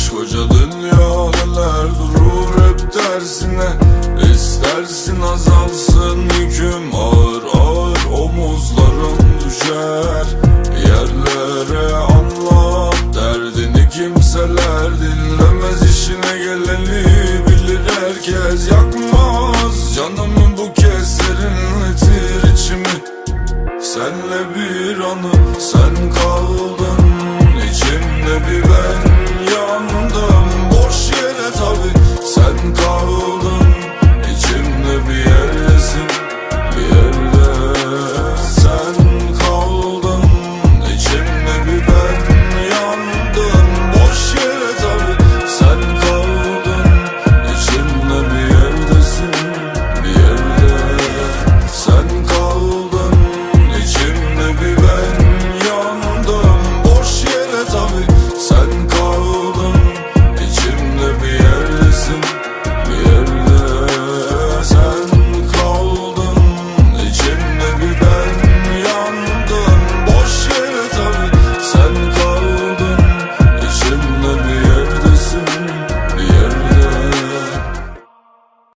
Koskoca dünya neler durur hep tersine. İstersin azalsın yüküm ağır ağır omuzlarım düşer. Yerlere anlat derdini kimseler dinlemez. İşine geleni bilir herkes yakmaz. Canımı bu kez serinletir içimi. Senle bir anı sen kal.